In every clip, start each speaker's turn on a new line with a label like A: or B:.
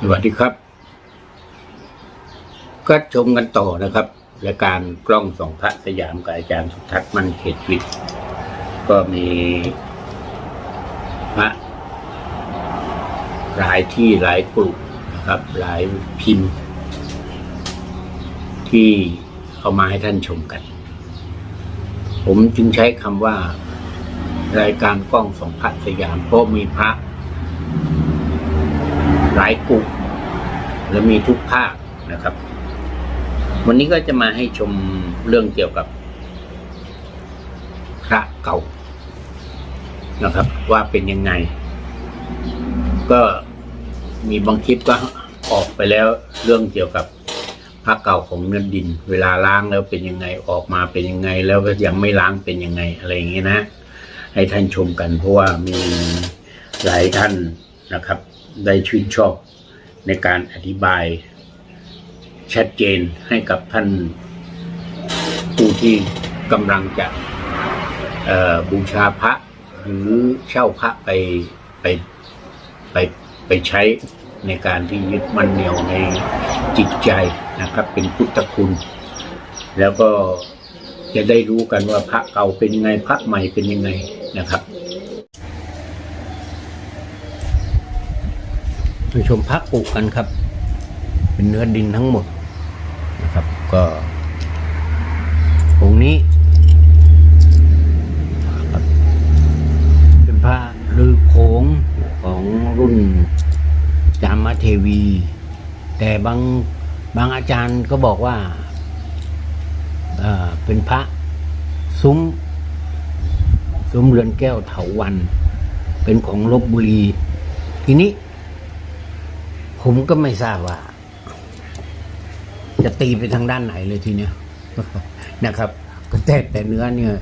A: สวัสดีครับ ก็ชมกันต่อนะครับรายการกล้องสองพระสยามกับอาจารย์สุทัศน์มันเขตวิทย์ก็มีพระหลายที่หลายกลุ่มนะครับ หลายพิมพ์ ที่เอามาให้ท่านชมกัน ผมจึงใช้คำว่า รายการกล้องสองพระสยามเพราะมีพระายกลุ่มและมีทุกภาคนะครับ วันนี้ก็จะมาให้ชมเรื่องเกี่ยวกับ พระเก่านะครับ ว่าเป็นยังไง ก็มีบางคลิปก็ออกไปแล้วเรื่องเกี่ยวกับพระเก่าของเนื้อดิน เวลาล้างแล้วเป็นยังไงออกมาเป็นยังไง แล้วก็ยังไม่ล้างเป็นยังไงอะไรอย่างเงี้ยนะ ให้ท่านชมกันเพราะว่ามีหลายท่านนะครับ ได้ชื่นชอบในการอธิบายชัดเจนให้กับท่านผู้ที่กำลังจะบูชาพระหรือเช่าพระไปไปไปไปใช้ในการที่ยึดมั่นเหนี่ยวในจิตใจนะครับ เป็นพุทธคุณ แล้วก็จะได้รู้กันว่าพระเก่าเป็นยังไงพระใหม่เป็นยังไงนะครับ ไปชมพระปุกันครับ เป็นเนื้อดินทั้งหมดนะครับ ก็องค์นี้เป็นพระลือโขงของรุ่นจามาเทวี แต่บางบางอาจารย์ก็บอกว่าเป็นพระซุ้มซุ้มเรือนแก้วเถาวัน เป็นของลบบุรี ทีนี้ ผมก็ไม่ทราบว่า จะตีไปทางด้านไหนเลยทีเนี้ยนะครับก็แต่แต่เนื้อเนี่ย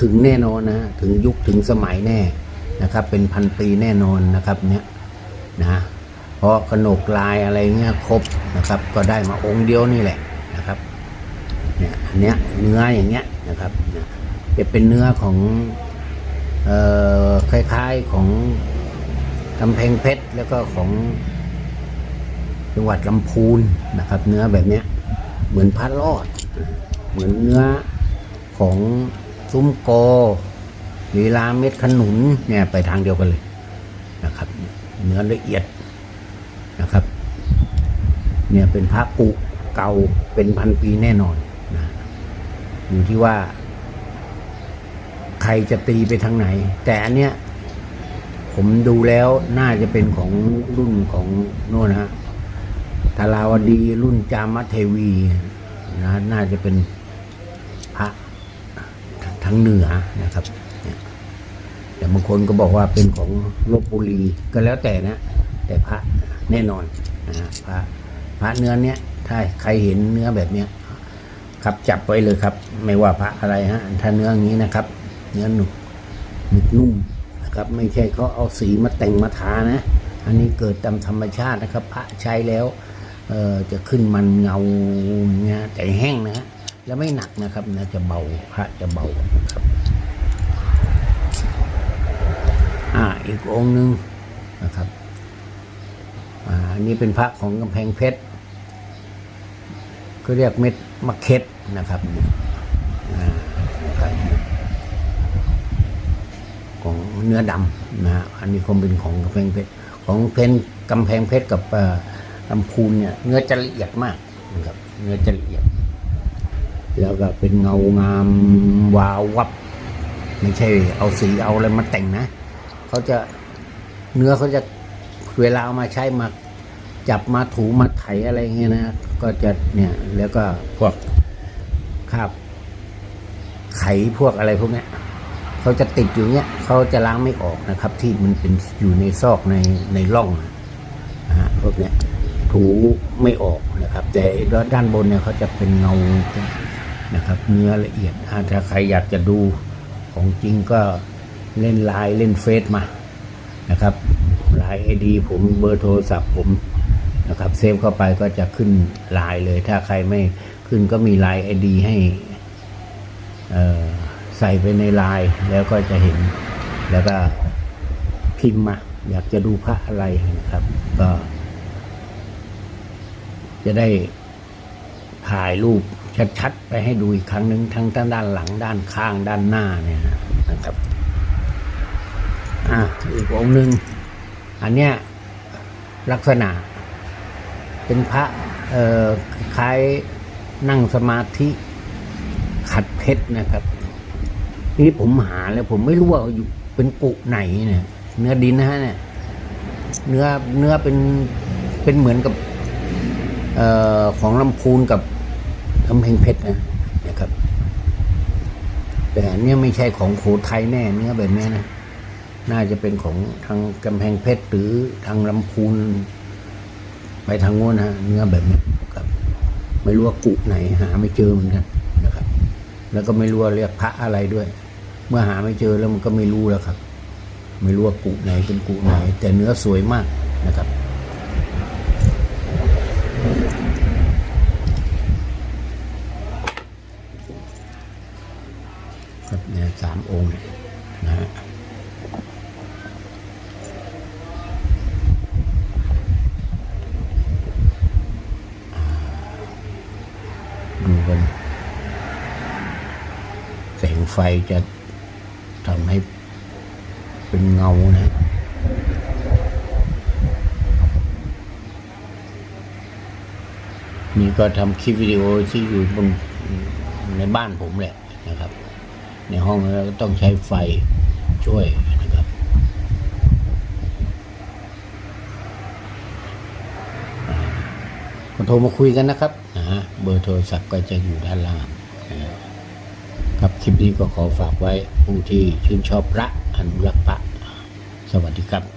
A: ถึงแน่นอนนะถึงยุคถึงสมัยแน่นะครับ เป็นพันปีแน่นอนนะครับ เนี่ยนะเพราะขนกลายอะไรเงี้ยครบนะครับ ก็ได้มาองค์เดียวนี่แหละนะครับ เนี่ยอันเนี้ยเนื้ออย่างเงี้ยนะครับเนี่ยจะเป็นเนื้อของเอ่อคล้ายๆของกำแพงเพชรแล้วก็ของ จังหวัดลำพูนนะครับ เนื้อแบบเนี้ยเหมือนพัดรอด เหมือนเนื้อของซุ้มโกลีลาเม็ดขนุนเนี่ยไปทางเดียวกันเลยนะครับ เนื้อละเอียดนะครับ เนี่ยเป็นพระกุเก่าเป็นพันปีแน่นอนนะอยู่ที่ว่า ใครจะตีไปทางไหน แต่อันเนี้ยผมดูแล้วน่าจะเป็นของรุ่นของโน่นฮะ ทาราวดีรุ่นจามเทวีนะน่าจะเป็นพระทั้งเหนือนะครับแต่บางคนก็บอกว่าเป็นของลบบุรีก็แล้วแต่นะ แต่พระแน่นอนนะฮะพระพระเนื้อเนี้ยถ้าใครเห็นเนื้อแบบเนี้ยครับจับไว้เลยครับ ไม่ว่าพระอะไรฮะถ้าเนื้ออย่างนี้นะครับ เนื้อหนุกหนึบนุ่มนะครับ ไม่ใช่เขาเอาสีมาแต่งมาทานะ อันนี้เกิดตามธรรมชาตินะครับ พระใช้แล้ว เอ่อจะขึ้นมันเงาอย่างเงี้ยแต่แห้งนะฮะแล้วไม่หนักนะครับนะจะเบาพระจะเบาครับอ่าอีกองหนึ่งนะครับอ่าอันนี้เป็นพระของกำแพงเพชรก็เรียกเม็ดมะเข็ดนะครับอ่านะครับของเนื้อดำนะฮะอันนี้คงเป็นของกำแพงเพชรของเพนกำแพงเพชรกับอ่อ ลำพูนเนี่ยเนื้อจะละเอียดมากนะครับเนื้อจะละเอียด แล้วก็เป็นเงางามวาววับ ไม่ใช่ เอาสีเอาอะไรมาแต่งนะเขาจะเนื้อเขาจะเวลาเอามาใช้มาจับมาถูมาไถอะไรเงี้ยนะ ก็จะเนี่ย แล้วก็พวกคราบไขพวกอะไรพวกเนี้ยเขาจะติดอยู่เนี้ยเขาจะล้างไม่ออกนะครับ ที่มันเป็นอยู่ในซอกในในร่องนะฮะพวกเนี้ย ถูไม่ออกนะครับ แต่ด้านบนเนี่ยเขาจะเป็นเงานะครับ เนื้อละเอียดอาถ้าใครอยากจะดูของจริงก็เล่นไลน์เล่นเฟซมานะครับไลน์ไอดีผมเบอร์โทรศัพท์ผมนะครับเซฟเข้าไปก็จะขึ้นไลน์เลย ถ้าใครไม่ขึ้นก็มีไลน์ไอดีให้ใส่ไปในไลน์แล้วก็จะเห็นแล้วก็พิมพ์มา อยากจะดูพระอะไรนะครับ ก็ จะได้ถ่ายรูปชัดๆไปให้ดูอีกครั้งหนึ่งทั้งด้านหลังด้านข้างด้านหน้าเนี่ยนะครับอะอีกองค์หนึ่งอันเนี้ยลักษณะ เป็นพระเอ่อคล้ายนั่งสมาธิขัดเพชรนะครับ นี่ผมหาแล้วผมไม่รู้ว่าอยู่เป็นกุไหนเนี่ย เนื้อดินนะฮะเนี่ย เนื้อเนื้อเป็นเป็นเหมือนกับ ออของลำพูนกับกำแพงเพชรนะนะครับ แต่เนี้ยไม่ใช่ของโขทัยแน่เนื้อแบบนี้นะน่าจะเป็นของทางกำแพงเพชรหรือทางลำพูน ไปทางโน้นฮะเนื้อแบบนี้ครับ ไม่รู้ว่ากุไหนหาไม่เจอเหมือนกันนะครับ แล้วก็ไม่รู้ว่าเรียกพระอะไรด้วย เมื่อหาไม่เจอแล้วมันก็ไม่รู้แล้วครับ ไม่รู้ว่ากุไหนเป็นกุไหน แต่เนื้อสวยมากนะครับ ครับเนี่ย สามองค์เนี่ยนะฮะดูกันแสงไฟจะทำให้เป็นเงานะนี่ก็ทำคลิปวิดีโอที่อยู่บนในบ้านผมแหละนะครับ ในห้องเราก็ต้องใช้ไฟช่วยนะครับอ่าก็โทรมาคุยกันนะครับนะฮะเบอร์โทรศัพท์ก็จะอยู่ด้านล่างนะครับคลิปนี้ก็ขอฝากไว้ผู้ที่ชื่นชอบพระอนุรักษ์พระ สวัสดีครับ